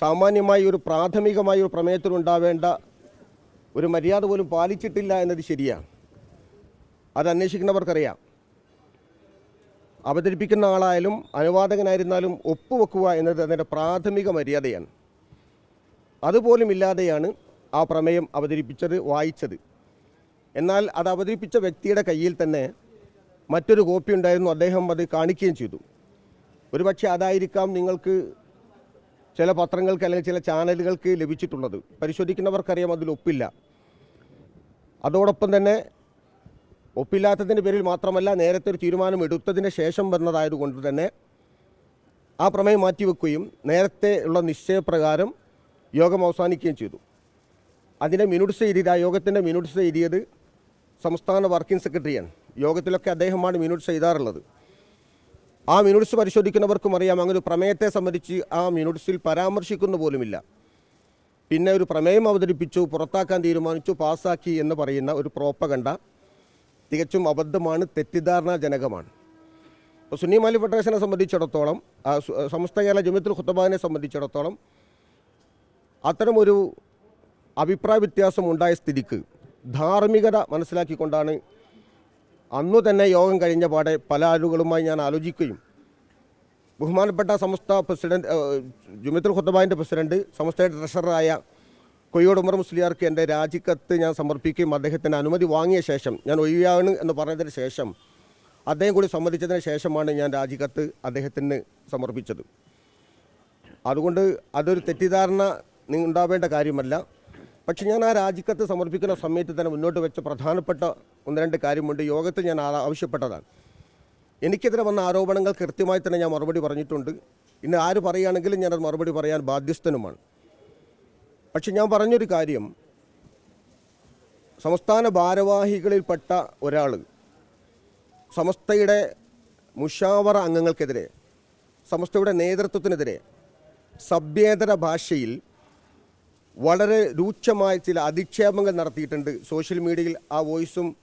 സാമാന്യമായി ഒരു പ്രാഥമികമായ ഒരു പ്രമേയത്തിനുണ്ടാവേണ്ട ഒരു മര്യാദ പോലും പാലിച്ചിട്ടില്ല എന്നത് ശരിയാണ് അത് അന്വേഷിക്കുന്നവർക്കറിയാം. അവതരിപ്പിക്കുന്ന ആളായാലും അനുവാദകനായിരുന്നാലും ഒപ്പുവെക്കുക എന്നത് അതിന്റെ പ്രാഥമിക മര്യാദയാണ്. അതുപോലും ഇല്ലാതെയാണ് ആ പ്രമേയം അവതരിപ്പിച്ചത് വായിച്ചത്. എന്നാൽ അത് അവതരിപ്പിച്ച വ്യക്തിയുടെ കയ്യിൽ തന്നെ മറ്റൊരു കോപ്പി ഉണ്ടായിരുന്നു. അദ്ദേഹം അത് കാണിക്കുകയും ചെയ്തു. ഒരുപക്ഷെ അതായിരിക്കാം നിങ്ങൾക്ക് ചില പത്രങ്ങൾക്ക് അല്ലെങ്കിൽ ചില ചാനലുകൾക്ക് ലഭിച്ചിട്ടുള്ളത്. പരിശോധിക്കുന്നവർക്കറിയാം അതിൽ ഒപ്പില്ല. അതോടൊപ്പം തന്നെ ഒപ്പില്ലാത്തതിന്റെ പേരിൽ മാത്രമല്ല നേരത്തെ ഒരു തീരുമാനം എടുത്തതിന് ശേഷം വന്നതായതുകൊണ്ട് തന്നെ ആ പ്രമേയം മാറ്റിവെക്കുകയും നേരത്തെ ഉള്ള നിശ്ചയപ്രകാരം യോഗം അവസാനിക്കുകയും ചെയ്തു. അതിന്റെ മിനുട്സ് എഴുതിയത് ആ യോഗത്തിന്റെ മിനുട്സ് എഴുതിയത് സംസ്ഥാന വർക്കിംഗ് സെക്രട്ടറിയാണ്. യോഗത്തിലൊക്കെ അദ്ദേഹമാണ് മിനുട്സ് എഴുതാറുള്ളത്. ആ മിനുട്സ് പരിശോധിക്കുന്നവർക്കും അറിയാം. അങ്ങനെ ഒരു പ്രമേയത്തെ സംബന്ധിച്ച് ആ മിനുട്സിൽ പരാമർശിക്കുന്ന പോലുമില്ല. പിന്നെ ഒരു പ്രമേയം അവതരിപ്പിച്ചു പുറത്താക്കാൻ തീരുമാനിച്ചു പാസ്സാക്കി എന്ന് പറയുന്ന ഒരു പ്രോപ്പകണ്ട തികച്ചും അബദ്ധമാണ് തെറ്റിദ്ധാരണാജനകമാണ്. ഇപ്പോൾ സുന്നി മാലി ഫെഡറേഷനെ സംബന്ധിച്ചിടത്തോളം സമസ്ത കേരള ജമിയത്തുൽ ഖുത്തബാനെ സംബന്ധിച്ചിടത്തോളം അത്തരമൊരു അഭിപ്രായ വ്യത്യാസം ഉണ്ടായ സ്ഥിതിക്ക് ധാർമ്മികത മനസ്സിലാക്കിക്കൊണ്ടാണ് അന്നു തന്നെ യോഗം കഴിഞ്ഞ പാടെ പല ആളുകളുമായി ഞാൻ ആലോചിക്കുകയും ബഹുമാനപ്പെട്ട സമസ്ത പ്രസിഡന്റ് ജുമിത്തുൽ ഖുത്തബായിന്റെ പ്രസിഡന്റ് സമസ്തയുടെ ട്രഷററായ കൊയ്യോട് ഉമർ മുസ്ലിയാർക്ക് എന്റെ രാജിക്കത്ത് ഞാൻ സമർപ്പിക്കുകയും അദ്ദേഹത്തിന്റെ അനുമതി വാങ്ങിയ ശേഷം ഞാൻ ഒഴിയാണ് എന്ന് പറഞ്ഞതിന് ശേഷം അദ്ദേഹം കൂടി സമ്മതിച്ചതിന് ശേഷമാണ് ഞാൻ രാജിക്കത്ത് അദ്ദേഹത്തിന് സമർപ്പിച്ചത്. അതുകൊണ്ട് അതൊരു തെറ്റിദ്ധാരണ ഉണ്ടാവേണ്ട കാര്യമല്ല. പക്ഷെ ഞാൻ ആ രാജിക്കത്ത് സമർപ്പിക്കുന്ന സമയത്ത് തന്നെ മുന്നോട്ട് വെച്ച പ്രധാനപ്പെട്ട ഒന്ന് രണ്ട് കാര്യമുണ്ട്. യോഗത്തിൽ ഞാൻ ആവശ്യപ്പെട്ടതാണ്. എനിക്കെതിരെ വന്ന ആരോപണങ്ങൾ കൃത്യമായി തന്നെ ഞാൻ മറുപടി പറഞ്ഞിട്ടുണ്ട്. ഇന്ന് ആര് പറയുകയാണെങ്കിലും ഞാനത് മറുപടി പറയാൻ ബാധ്യസ്ഥനുമാണ്. പക്ഷെ ഞാൻ പറഞ്ഞൊരു കാര്യം. സംസ്ഥാന ഭാരവാഹികളിൽപ്പെട്ട ഒരാൾ സമസ്തയുടെ മുഷാവറ അംഗങ്ങൾക്കെതിരെ സമസ്തയുടെ നേതൃത്വത്തിനെതിരെ സഭ്യേതര ഭാഷയിൽ വളരെ രൂക്ഷമായ ചില അധിക്ഷേപങ്ങൾ നടത്തിയിട്ടുണ്ട്. സോഷ്യൽ മീഡിയയിൽ ആ വോയിസും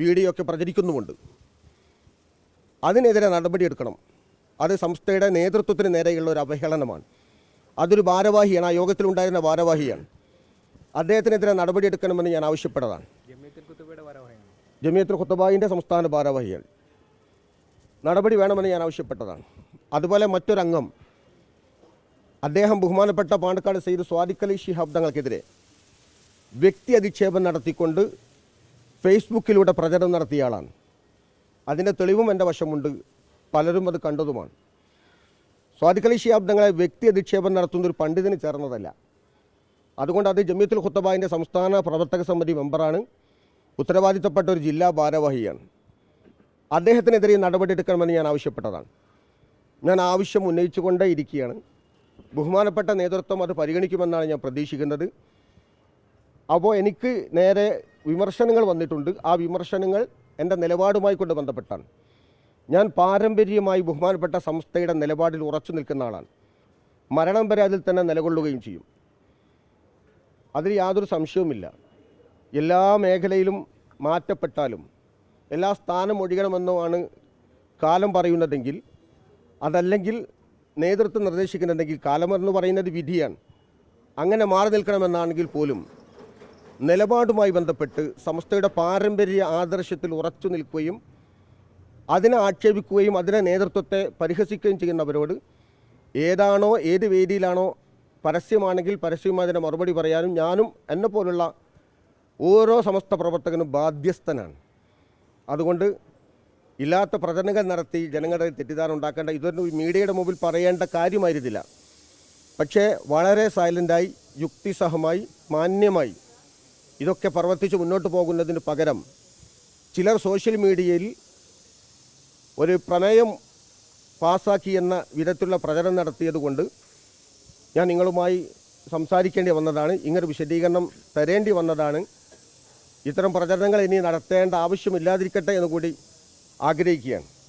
വീഡിയോ ഒക്കെ പ്രചരിക്കുന്നുമുണ്ട്. അതിനെതിരെ നടപടിയെടുക്കണം. അത് സംസ്ഥയുടെ നേതൃത്വത്തിന് നേരെയുള്ള ഒരു അവഹേളനമാണ്. അതൊരു ഭാരവാഹിയാണ്. ആ യോഗത്തിലുണ്ടായിരുന്ന ഭാരവാഹിയാണ്. അദ്ദേഹത്തിനെതിരെ നടപടിയെടുക്കണമെന്ന് ഞാൻ ആവശ്യപ്പെട്ടതാണ്. ജമിയത്തുൽ ഖുത്തബായിന്റെ സംസ്ഥാന ഭാരവാഹികൾ നടപടി വേണമെന്ന് ഞാൻ ആവശ്യപ്പെട്ടതാണ്. അതുപോലെ മറ്റൊരംഗം അദ്ദേഹം ബഹുമാനപ്പെട്ട പാണക്കാട് സെയ്ദ് സ്വാദിഖലി ശിഹാബ് തങ്ങൾക്കെതിരെ വ്യക്തി അധിക്ഷേപം നടത്തിക്കൊണ്ട് ഫേസ്ബുക്കിലൂടെ പ്രചരണം നടത്തിയ ആളാണ് അതിന്റെ തെളിവും എന്റെ വശമുണ്ട്. പലരും അത് കണ്ടതുമാണ്. സ്വാദിഖലി ശിഹാബ് തങ്ങളെ വ്യക്തി അധിക്ഷേപം നടത്തുന്ന ഒരു പണ്ഡിതന് ചേർന്നതല്ല. അതുകൊണ്ട് അത് ജമിയത്തുൽ ഖുത്തബായിന്റെ സംസ്ഥാന പ്രവർത്തക സമിതി മെമ്പറാണ്. ഉത്തരവാദിത്തപ്പെട്ട ഒരു ജില്ലാ ഭാരവാഹിയാണ്. അദ്ദേഹത്തിനെതിരെ നടപടിയെടുക്കണമെന്ന് ഞാൻ ആവശ്യപ്പെട്ടതാണ്. ഞാൻ ആവശ്യം ഉന്നയിച്ചുകൊണ്ടേ ഇരിക്കുകയാണ്. ബഹുമാനപ്പെട്ട നേതൃത്വം അത് പരിഗണിക്കുമെന്നാണ് ഞാൻ പ്രതീക്ഷിക്കുന്നത്. അപ്പോൾ എനിക്ക് നേരെ വിമർശനങ്ങൾ വന്നിട്ടുണ്ട്. ആ വിമർശനങ്ങൾ എന്റെ നിലപാടുമായി കൊണ്ട് ബന്ധപ്പെട്ടാണ്. ഞാൻ പാരമ്പര്യമായി ബഹുമാനപ്പെട്ട സംസ്ഥയുടെ നിലപാടിൽ ഉറച്ചു നിൽക്കുന്ന ആളാണ്. മരണം വരെ അതിൽ തന്നെ നിലകൊള്ളുകയും ചെയ്യും. അതിൽ യാതൊരു സംശയവുമില്ല. എല്ലാ മേഖലയിലും മാറ്റപ്പെട്ടാലും എല്ലാ സ്ഥാനം ഒഴിയണമെന്നുമാണ് കാലം പറയുന്നതെങ്കിൽ അതല്ലെങ്കിൽ നേതൃത്വം നിർദ്ദേശിക്കുന്നുണ്ടെങ്കിൽ കാലമെന്ന് പറയുന്നത് വിധിയാണ്. അങ്ങനെ മാറി നിൽക്കണമെന്നാണെങ്കിൽ പോലും നിലപാടുമായി ബന്ധപ്പെട്ട് സംസ്ഥയുടെ പാരമ്പര്യ ആദർശത്തിൽ ഉറച്ചു നിൽക്കുകയും അതിനെ ആക്ഷേപിക്കുകയും അതിനെ നേതൃത്വത്തെ പരിഹസിക്കുകയും ചെയ്യുന്നവരോട് ഏതാണോ ഏത് വേദിയിലാണോ പരസ്യമാണെങ്കിൽ പരസ്യമായി അതിന് മറുപടി പറയാനും ഞാനും എന്നെ പോലുള്ള ഓരോ സമസ്ത പ്രവർത്തകനും ബാധ്യസ്ഥനാണ്. അതുകൊണ്ട് ഇല്ലാത്ത പ്രചരണങ്ങൾ നടത്തി ജനങ്ങളുടെ തെറ്റിദ്ധാരണ ഉണ്ടാക്കേണ്ട ഇതൊരു മീഡിയയുടെ മുമ്പിൽ പറയേണ്ട കാര്യമായിരുന്നില്ല. പക്ഷേ വളരെ സൈലന്റായി യുക്തിസഹമായി മാന്യമായി ഇതൊക്കെ പ്രവർത്തിച്ച് മുന്നോട്ട് പോകുന്നതിന് പകരം ചിലർ സോഷ്യൽ മീഡിയയിൽ ഒരു പ്രമേയം പാസ്സാക്കി എന്ന വിധത്തിലുള്ള പ്രചരണം നടത്തിയതുകൊണ്ട് ഞാൻ നിങ്ങളുമായി സംസാരിക്കേണ്ടി വന്നതാണ് ഇങ്ങനൊരു വിശദീകരണം തരേണ്ടി വന്നതാണ്. ഇത്തരം പ്രചരണങ്ങൾ ഇനി നടത്തേണ്ട ആവശ്യമില്ലാതിരിക്കട്ടെ എന്ന് കൂടി ആഗ്രഹിക്കുകയാണ്.